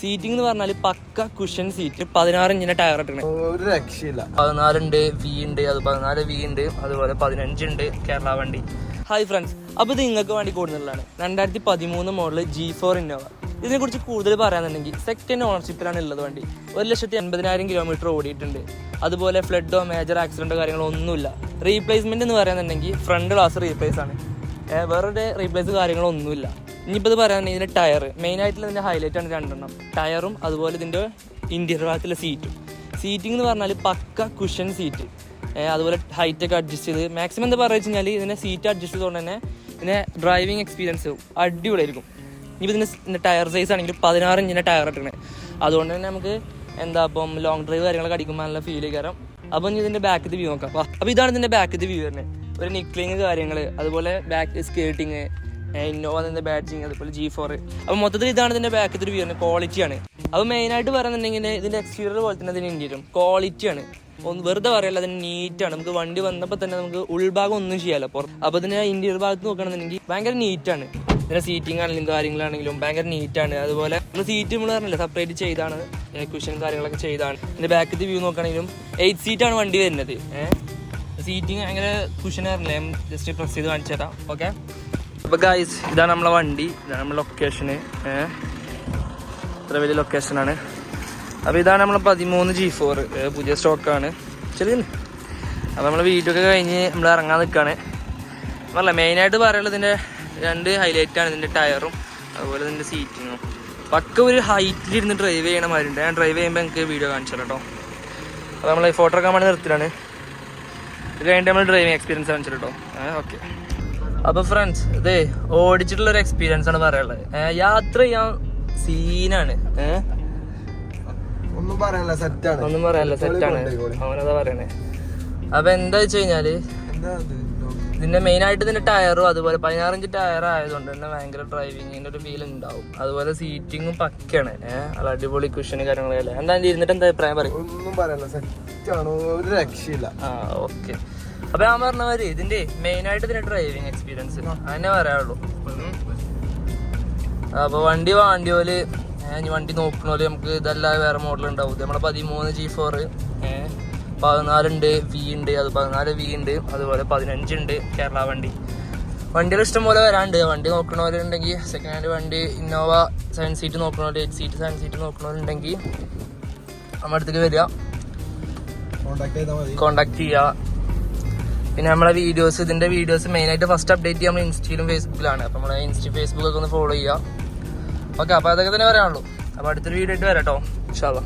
Seating എന്ന് പറഞ്ഞാൽ പക്ക കുഷൻ സീറ്റ് പതിനാറ് ഇഞ്ചിന്റെ ടയർ ഇട്ടിട്ടുണ്ട് ഒരു രക്ഷയില്ല. പതിനാലുണ്ട് വി ഉണ്ട് അത് പതിനാല് വി ഉണ്ട് അതുപോലെ പതിനഞ്ചുണ്ട് കേരള വണ്ടി. ഹായ് ഫ്രണ്ട്സ് അപ്പോൾ ഇത് നിങ്ങൾക്ക് വേണ്ടി കൂടുന്നതാണ് രണ്ടായിരത്തി പതിമൂന്ന് മോഡൽ ജി ഫോർ ഇന്നോവ ഇതിനെക്കുറിച്ച് കൂടുതൽ പറയാന്നുണ്ടെങ്കിൽ സെക്കൻഡ് ഓണർഷിപ്പിലാണ് ഉള്ളത് വണ്ടി. ഒരു ലക്ഷത്തി എൺപതിനായിരം കിലോമീറ്റർ ഓടിയിട്ടുണ്ട്. അതുപോലെ ഫ്ലഡോ മേജർ ആക്സിഡന്റോ കാര്യങ്ങളോ ഒന്നുമില്ല. റീപ്ലേസ്മെന്റ് എന്ന് പറയാന്നുണ്ടെങ്കിൽ ഫ്രണ്ട് ഗ്ലാസ് റീപ്ലേസ് ആണ്. വേറെ റീപ്ലേസ് കാര്യങ്ങളോ ഒന്നുമില്ല. ഇനിയിപ്പോൾ ഇത് പറയുകയാണെങ്കിൽ ഇതിന്റെ ടയർ മെയിനായിട്ടുള്ള ഇതിന്റെ ഹൈലൈറ്റ് ആണ് രണ്ടെണ്ണം. ടയറും അതുപോലെ ഇതിന്റെ ഇന്റീരിയർ ഭാഗത്തുള്ള സീറ്റും സീറ്റിംഗ് എന്ന് പറഞ്ഞാൽ പക്ക കുഷൻ സീറ്റ് അതുപോലെ ഹൈറ്റ് ഒക്കെ അഡ്ജസ്റ്റ് ചെയ്ത് മാക്സിമം എന്താ പറയുക കഴിഞ്ഞാൽ ഇതിന്റെ സീറ്റ് അഡ്ജസ്റ്റ് ചെയ്തുകൊണ്ട് തന്നെ ഇതിന്റെ ഡ്രൈവിംഗ് എക്സ്പീരിയൻസ് അടിപൊളിയായിരിക്കും. ഇനിയിപ്പോൾ ഇതിന്റെ ടയർ സൈസ് ആണെങ്കിൽ പതിനാറ് ഇഞ്ചിന്റെ ടയർ ഇട്ടിട്ടുണ്ട് അതുകൊണ്ട് തന്നെ നമുക്ക് എന്താ ഇപ്പം ലോങ് ഡ്രൈവ് കാര്യങ്ങളൊക്കെ അടിക്കുമ്പോൾ നല്ല ഫീൽ കയറാം അപ്പോൾ ഇനി ഇതിന്റെ ബാക്ക് വ്യൂ നോക്കാം. അപ്പോൾ ഇതാണ് ഇതിന്റെ ബാക്ക് വ്യൂ വരുന്നത്. ഒരു നിക്ലിങ് കാര്യങ്ങൾ അതുപോലെ ബാക്ക് സ്കേട്ടിങ് ഇന്നോവ തന്നെ ബാറ്റിങ് അതുപോലെ ജി ഫോർ അപ്പോൾ മൊത്തത്തിൽ ഇതാണ് ഇതിന്റെ ബാക്കത്തെ വ്യൂ വരുന്നത് ക്വാളിറ്റിയാണ് അപ്പോൾ മെയിനായിട്ട് പറയുന്നുണ്ടെങ്കിൽ ഇതിന്റെ എക്സ്റ്റീരിയർ പോലെ തന്നെ ഇതിന്റെ ക്വാളിറ്റി ക്വാളിറ്റിയാണ് ഒന്ന് വെറുതെ പറയല്ല അതിന് നീറ്റാണ് നമുക്ക് വണ്ടി വന്നപ്പോൾ തന്നെ നമുക്ക് ഉൾഭാഗം ഒന്നും ചെയ്യാമല്ലോ അപ്പോൾ അപ്പോൾ ഇതിന്റെ ഇന്റീരിയർ ഭാഗത്ത് നോക്കുകയാണെന്നുണ്ടെങ്കിൽ ഭയങ്കര നീറ്റാണ് ഇതിന്റെ സീറ്റിംഗ് ആണെങ്കിലും കാര്യങ്ങളാണെങ്കിലും ഭയങ്കര നീറ്റാണ് അതുപോലെ നമ്മൾ സീറ്റ് നമ്മൾ പറഞ്ഞില്ല സെപ്പറേറ്റ് ചെയ്താണ്. കുഷൻ കാര്യങ്ങളൊക്കെ ചെയ്താണ്. ഇതിന്റെ ബാക്കത്തെ വ്യൂ നോക്കുകയാണെങ്കിലും എയ്റ്റ് സീറ്റാണ് വണ്ടി വരുന്നത്. സീറ്റിംഗ് ഭയങ്കര കുഷൻ ആയിരുന്നില്ല ജസ്റ്റ് പ്രസ് ചെയ്ത് കാണിച്ചു തരാം ഓക്കെ അപ്പോൾ ഗായ്സ് ഇതാണ് നമ്മളെ വണ്ടി ഇതാണ് നമ്മളെ ലൊക്കേഷന് ഇത്ര വലിയ ലൊക്കേഷൻ ആണ്. അപ്പോൾ ഇതാണ് നമ്മളെ പതിമൂന്ന് ജി ഫോർ പുതിയ സ്റ്റോക്കാണ് ശരി. അപ്പോൾ നമ്മൾ വീഡിയോ കഴിഞ്ഞ് നമ്മൾ ഇറങ്ങാൻ നിൽക്കുകയാണ് പറഞ്ഞ മെയിനായിട്ട് പറയാനുള്ളത് ഇതിന്റെ രണ്ട് ഹൈലൈറ്റ് ആണ് ഇതിന്റെ ടയറും അതുപോലെ ഇതിന്റെ സീറ്റിങ്ങും പക്ക ഒരു ഹൈറ്റിൽ ഇരുന്ന് ഡ്രൈവ് ചെയ്യണ മാതിരിണ്ട്. ഞാൻ ഡ്രൈവ് ചെയ്യുമ്പോൾ എനിക്ക് വീഡിയോ കാണിച്ചു കേട്ടോ അപ്പോൾ നമ്മൾ ഫോട്ടോ എടുക്കാൻ വേണ്ടി നിർത്തിലാണ് ഇത് കഴിഞ്ഞിട്ട് നമ്മൾ ഡ്രൈവിംഗ് എക്സ്പീരിയൻസ് കാണിച്ചു കേട്ടോ ഓക്കെ അപ്പോൾ ഫ്രണ്ട്സ് ഇതേ ഓടിച്ചിട്ടുള്ള ഒരു എക്സ്പീരിയൻസ് ആണ് പറയാനുള്ളത്. യാത്ര ചെയ്യാൻ സീനാണ് ഒന്നും പറയാനില്ല സെറ്റാണ് ഒന്നും പറയാനല്ല സെറ്റാണ് അവനതാ പറയണേ. അപ്പൊ എന്താ വെച്ച് കഴിഞ്ഞാൽ? ഇതിന്റെ മെയിൻ ആയിട്ട് ഇതിന്റെ ടയറും അതുപോലെ പതിനാറിഞ്ച് ടയർ ആയതുകൊണ്ട് തന്നെ ഭയങ്കര ഡ്രൈവിങ്ങിന്റെ ഒരു ഫീൽ ഉണ്ടാവും അതുപോലെ സീറ്റിങ്ങും പക്കയാണ്. ഏഹ് അടിപൊളി കുഷന് കാര്യങ്ങളല്ലേ എന്താ ഇരുന്നിട്ട് എന്താ അഭിപ്രായം പറയും? ഒന്നും പറയാനില്ല സെറ്റാണ് ഒരു രക്ഷയില്ല. ആ ഓക്കെ അപ്പൊ ഞാൻ പറഞ്ഞ മാതിരി ഇതിന്റെ മെയിൻ ആയിട്ട് ഇതിന്റെ ഡ്രൈവിംഗ് എക്സ്പീരിയൻസ് അതന്നെ പറയാനുള്ളൂ. ഉം. അപ്പൊ വണ്ടി വാണ്ടി പോലെ വണ്ടി വണ്ടി നോക്കണോൽ നമുക്ക് ഇതല്ലാതെ വേറെ മോഡൽ ഉണ്ടാവും. നമ്മളെ പതിമൂന്ന് ജി ഫോർ പതിനാലുണ്ട് വി ഉണ്ട്. അത് പതിനാല് വി ഉണ്ട്. അതുപോലെ പതിനഞ്ചുണ്ട് കേരള വണ്ടി. വണ്ടികൾ ഇഷ്ടം പോലെ വരാണ്ട്. വണ്ടി നോക്കണവരുണ്ടെങ്കിൽ സെക്കൻഡ് ഹാൻഡ് വണ്ടി ഇന്നോവ സെവൻ സീറ്റ് നോക്കണവര് എയ്റ്റ് സീറ്റ് സെവൻ സീറ്റ് നോക്കണവരുണ്ടെങ്കിൽ നമ്മുടെ അടുത്തേക്ക് വരിക. കോണ്ടാക്ട് ചെയ്താൽ മതി. കോണ്ടാക്ട് ചെയ്യുക പിന്നെ നമ്മളെ വീഡിയോസ് ഇതിന്റെ വീഡിയോസ് മെയിൻ ആയിട്ട് ഫസ്റ്റ് അപ്ഡേറ്റ് ചെയ്യാൻ നമ്മൾ ഇൻസ്റ്റയിലും ഫേസ്ബുക്കിലാണ് അപ്പൊ നമ്മളെ ഇൻസ്റ്റ ഫേസ്ബുക്ക് ഒക്കെ ഒന്ന് ഫോളോ ചെയ്യുക ഓക്കെ അപ്പൊ അതൊക്കെ തന്നെ പറയാനുള്ളൂ. അപ്പൊ അടുത്തൊരു വീഡിയോ ആയിട്ട് വരാം കേട്ടോ ഇൻഷാല്ലോ